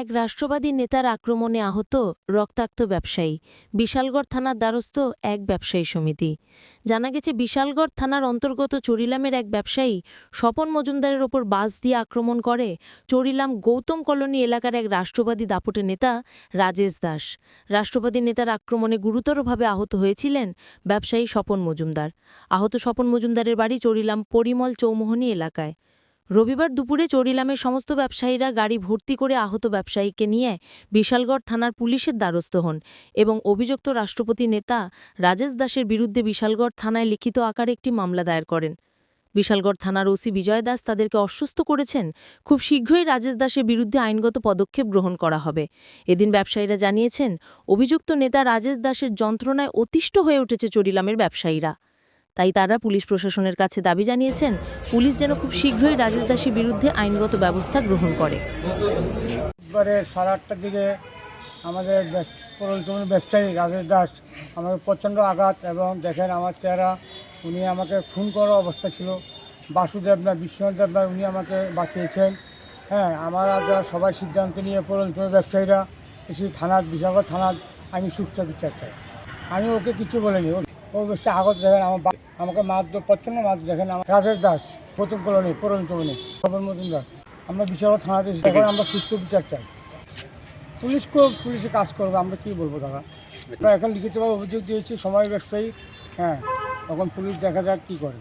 এক রাষ্ট্রবাদী নেতার আক্রমণে আহত রক্তাক্ত ব্যবসায়ী। বিশালগড় থানার দ্বারস্থ এক ব্যবসায়ী সমিতি। জানা গেছে, বিশালগড় থানার অন্তর্গত চরিলামের এক ব্যবসায়ী স্বপন মজুমদারের ওপর বাস দিয়ে আক্রমণ করে চরিলাম গৌতম কলোনি এলাকার এক রাষ্ট্রবাদী দাপটে নেতা রাজেশ দাস। রাষ্ট্রবাদী নেতার আক্রমণে গুরুতরভাবে আহত হয়েছিলেন ব্যবসায়ী স্বপন মজুমদার। আহত স্বপন মজুমদারের বাড়ি চরিলাম পরিমল চৌমোহনী এলাকায়। রবিবার দুপুরে চরিলামের সমস্ত ব্যবসায়ীরা গাড়ি ভর্তি করে আহত ব্যবসায়ীকে নিয়ে বিশালগড় থানার পুলিশের দ্বারস্থ হন এবং অভিযুক্ত রাষ্ট্রপতি নেতা রাজেশ দাসের বিরুদ্ধে বিশালগড় থানায় লিখিত আকারে একটি মামলা দায়ের করেন। বিশালগড় থানার ওসি বিজয় দাস তাদেরকে অস্বস্ত করেছেন, খুব শীঘ্রই রাজেশ দাসের বিরুদ্ধে আইনগত পদক্ষেপ গ্রহণ করা হবে। এদিন ব্যবসায়ীরা জানিয়েছেন, অভিযুক্ত নেতা রাজেশ দাসের যন্ত্রণায় অতিষ্ঠ হয়ে উঠেছে চরিলামের ব্যবসায়ীরা। তাই তারা পুলিশ প্রশাসনের কাছে দাবি জানিয়েছেন, পুলিশ যেন খুব শীঘ্রই রাজেশ দাসের বিরুদ্ধে আইনগত ব্যবস্থা গ্রহণ করে। আটটার দিকে আমাদের প্রচুর ব্যবসায়ী রাজেশ দাস আমাকে প্রচণ্ড আঘাত এবং দেখেন আমার চেহারা, উনি আমাকে খুন করার অবস্থা ছিল। বাসুদেব না বিশ্বনাথ দেব না উনি আমাকে বাঁচিয়েছেন। হ্যাঁ আমরা যা সবাই সিদ্ধান্ত নিয়ে প্রচুর ব্যবসায়ীরা, এসে থানার বিশাখা থানার আমি সুস্থ বিচার চাই। আমি ওকে কিছু বলিনি। ও আগত দেখেন আমার আমাকে মাছ প্রচণ্ড মাছ দেখেন আমার রাজেশ দাস, প্রথম কলোনি পুরন চৌনি খবর মজুমদার। আমরা বিশাল থানাতে। এখন আমরা সুষ্ঠু বিচার চাই। পুলিশ পুলিশে কাজ করবে, আমরা কি বলব দাদা? এখন লিখিতভাবে অভিযোগ দিয়েছি সময় ব্যবসায়ী হ্যাঁ তখন পুলিশ দেখা যাক কী করে।